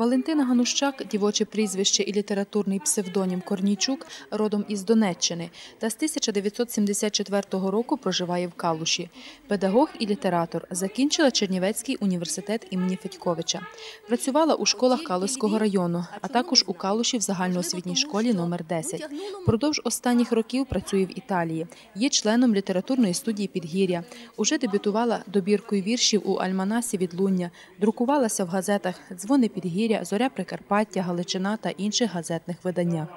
Валентина Ганущак, дівоче прізвище і літературний псевдонім Корнійчук, родом із Донеччини, та з 1974 року проживає в Калуші. Педагог і літератор. Закінчила Чернівецький університет імені Федьковича. Працювала у школах Калуського району, а також у Калуші в загальноосвітній школі номер 10. Продовж останніх років працює в Італії. Є членом літературної студії Підгір'я. Уже дебютувала добіркою віршів у Альманасі Відлуння, друкувалася в газетах Дзвони Підгір'я, Зоря Прикарпаття, Галичина та інших газетних виданнях.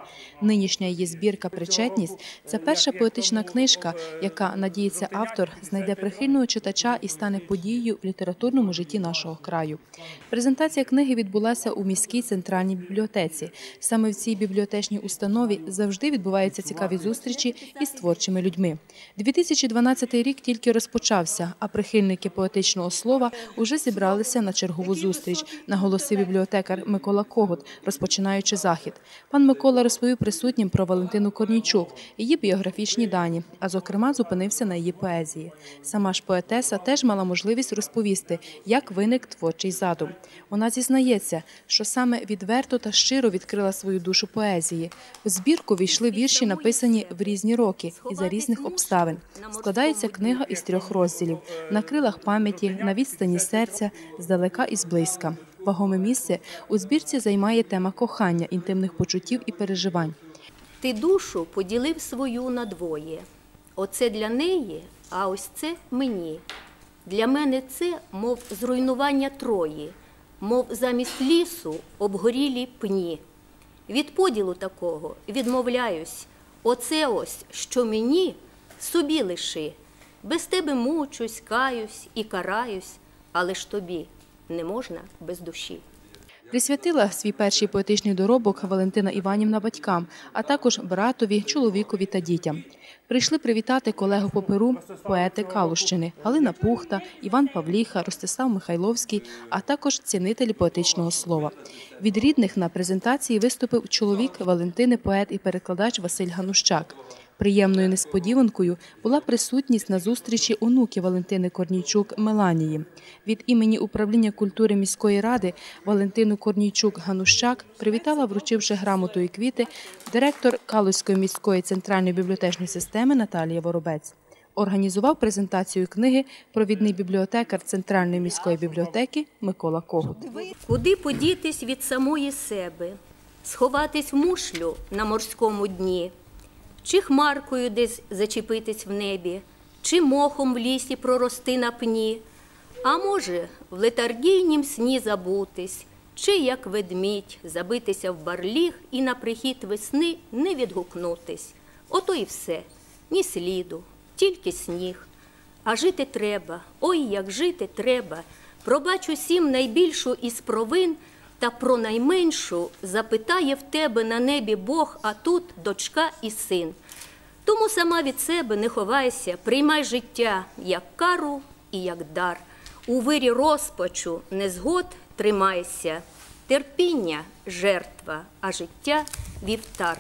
Нинішня її збірка Причетність це перша поетична книжка, яка, надіється, автор знайде прихильного читача і стане подією в літературному житті нашого краю. Презентація книги відбулася у міській центральній бібліотеці. Саме в цій бібліотечній установі завжди відбуваються цікаві зустрічі із творчими людьми. 2012 рік тільки розпочався, а прихильники поетичного слова уже зібралися на чергову зустріч, наголосив бібліотекар Микола Когут, розпочинаючи захід. Пан Микола розповів присутнім про Валентину Корнійчук, її біографічні дані, а зокрема зупинився на її поезії. Сама ж поетеса теж мала можливість розповісти, як виник творчий задум. Вона зізнається, що саме відверто та щиро відкрила свою душу поезії. В збірку війшли вірші, написані в різні роки і за різних обставин. Складається книга із трьох розділів: на крилах пам'яті, на відстані серця, здалека і зблизька. Вагоме місце у збірці займає тема кохання, інтимних почуттів і переживань. Ти душу поділив свою на двоє. Оце для неї, а ось це мені. Для мене це, мов зруйнування трої, мов замість лісу обгорілі пні. Від поділу такого відмовляюсь. Оце ось, що мені, собі лиши. Без тебе мучусь, каюсь і караюсь, але ж тобі не можна без душі. Присвятила свій перший поетичний доробок Валентина Іванівна батькам, а також братові, чоловікові та дітям. Прийшли привітати колегу по перу поети Калущини Галина Пухта, Іван Павліха, Ростислав Михайловський, а також цінителі поетичного слова. Від рідних на презентації виступив чоловік Валентини, поет і перекладач Василь Ганущак. Приємною несподіванкою була присутність на зустрічі онуки Валентини Корнійчук Меланії. Від імені управління культури міської ради Валентину Корнійчук Ганущак привітала, вручивши грамоту і квіти, директор Калузької міської центральної бібліотечної системи Наталія Воробець. Організував презентацію книги провідний бібліотекар Центральної міської бібліотеки Микола Когут. Куди подітись від самої себе, сховатись в мушлю на морському дні, чи хмаркою десь зачепитись в небі, чи мохом в лісі прорости на пні, а може, в летаргійнім сні забутись, чи як ведмідь забитися в барліг і на прихід весни не відгукнутись. Ото і все, ні сліду, тільки сніг. А жити треба, ой, як жити треба. Пробач усім найбільшу із провин, та про найменшу запитає в тебе на небі Бог, а тут дочка і син. Тому сама від себе не ховайся, приймай життя як кару і як дар. У вирі розпачу незгод тримайся, терпіння жертва, а життя вівтар.